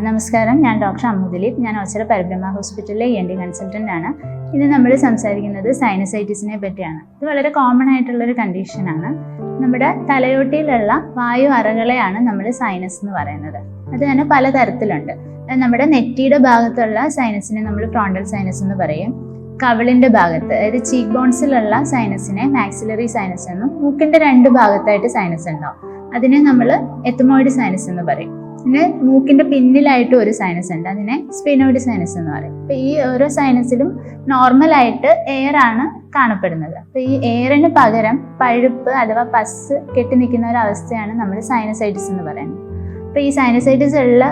നമസ്കാരം. ഞാൻ ഡോക്ടർ അമ്മു ദിലീപ്. ഞാൻ ഒച്ചറ പരബ്രഹ്മ ഹോസ്പിറ്റലിലെ ഇ എൻ ഡി കൺസൾട്ടന്റ് ആണ്. ഇന്ന് നമ്മൾ സംസാരിക്കുന്നത് സൈനസൈറ്റിസിനെ പറ്റിയാണ്. ഇത് വളരെ കോമൺ ആയിട്ടുള്ളൊരു കണ്ടീഷനാണ് നമ്മുടെ തലയോട്ടിയിലുള്ള വായു അറകളെയാണ് നമ്മൾ സൈനസ് എന്ന് പറയുന്നത്. അത് തന്നെ പലതരത്തിലുണ്ട്. തരത്തിലുണ്ട് നമ്മുടെ നെറ്റിയുടെ ഭാഗത്തുള്ള സൈനസിനെ നമ്മൾ ഫ്രോണ്ടൽ സൈനസ് എന്ന് പറയും. കവിളിന്റെ ഭാഗത്ത് അതായത് ചീക്ക് ബോൺസിലുള്ള സൈനസിനെ മാക്സിലറി സൈനസ് എന്നും മൂക്കിന്റെ രണ്ട് ഭാഗത്തായിട്ട് സൈനസ് ഉണ്ടാവും. അതിനെ നമ്മൾ എത്തമോയിഡ് സൈനസ് എന്ന് പറയും. പിന്നെ മൂക്കിന്റെ പിന്നിലായിട്ട് ഒരു സൈനസ് ഉണ്ട്. അതിനെ സ്പിനോയിഡ് സൈനസ് എന്ന് പറയും. അപ്പൊ ഈ ഓരോ സൈനസിലും നോർമൽ ആയിട്ട് എയർ ആണ് കാണപ്പെടുന്നത്. അപ്പൊ ഈ എയറിന് പകരം പഴുപ്പ് അഥവാ പസ് കെട്ടി നിൽക്കുന്ന ഒരു അവസ്ഥയാണ് നമ്മൾ സൈനസൈറ്റിസ് എന്ന് പറയുന്നത്. അപ്പൊ ഈ സൈനസൈറ്റിസ് ഉള്ള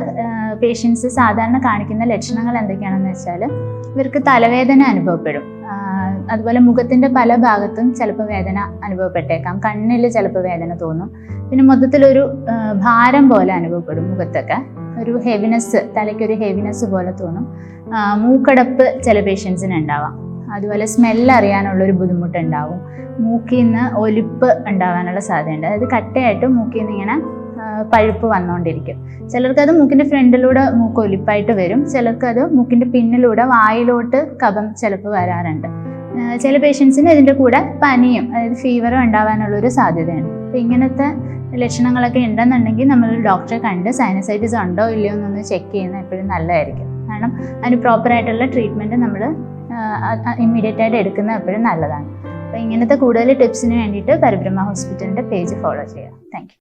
പേഷ്യൻസ് സാധാരണ കാണിക്കുന്ന ലക്ഷണങ്ങൾ എന്തൊക്കെയാണെന്ന് വെച്ചാൽ ഇവർക്ക് തലവേദന അനുഭവപ്പെടും. അതുപോലെ മുഖത്തിന്റെ പല ഭാഗത്തും ചിലപ്പോൾ വേദന അനുഭവപ്പെട്ടേക്കാം. കണ്ണിൽ ചിലപ്പോൾ വേദന തോന്നും. പിന്നെ മൊത്തത്തിലൊരു ഭാരം പോലെ അനുഭവപ്പെടും മുഖത്തൊക്കെ. ഒരു ഹെവിനെസ് തലയ്ക്കൊരു ഹെവിനെസ് പോലെ തോന്നും. മൂക്കടപ്പ് ചില പേഷ്യൻസിന് ഉണ്ടാവാം. അതുപോലെ സ്മെല്ല് അറിയാനുള്ളൊരു ബുദ്ധിമുട്ടുണ്ടാവും. മൂക്കിൽ നിന്ന് ഒലിപ്പ് ഉണ്ടാവാനുള്ള സാധ്യതയുണ്ട്. അതായത് കട്ടയായിട്ട് മൂക്കിൽ നിന്ന് ഇങ്ങനെ പഴുപ്പ് വന്നുകൊണ്ടിരിക്കും ചിലർക്ക് അത് മൂക്കിന്റെ ഫ്രണ്ടിലൂടെ മൂക്ക് ഒലിപ്പായിട്ട് വരും. ചിലർക്ക് അത് മൂക്കിന്റെ പിന്നിലൂടെ വായിലോട്ട് കഫം ചിലപ്പോൾ വരാറുണ്ട്. ചില പേഷ്യൻസിന് ഇതിന്റെ കൂടെ പനിയും അതായത് ഫീവറും ഉണ്ടാവാനുള്ളൊരു സാധ്യതയുണ്ട് അപ്പം ഇങ്ങനത്തെ ലക്ഷണങ്ങളൊക്കെ ഉണ്ടെന്നുണ്ടെങ്കിൽ നമ്മൾ ഡോക്ടറെ കണ്ട് സൈനസൈറ്റിസ് ഉണ്ടോ ഇല്ലയോ എന്നൊന്ന് ചെക്ക് ചെയ്യുന്നത് എപ്പോഴും നല്ലതായിരിക്കും. കാരണം അതിന് പ്രോപ്പറായിട്ടുള്ള ട്രീറ്റ്മെന്റ് നമ്മൾ ഇമ്മീഡിയറ്റ് ആയിട്ട് എടുക്കുന്നത് എപ്പോഴും നല്ലതാണ്. അപ്പോൾ ഇങ്ങനത്തെ കൂടുതൽ ടിപ്സിന് വേണ്ടിയിട്ട് പരബ്രഹ്മ ഹോസ്പിറ്റലിന്റെ പേജ് ഫോളോ ചെയ്യുക. താങ്ക്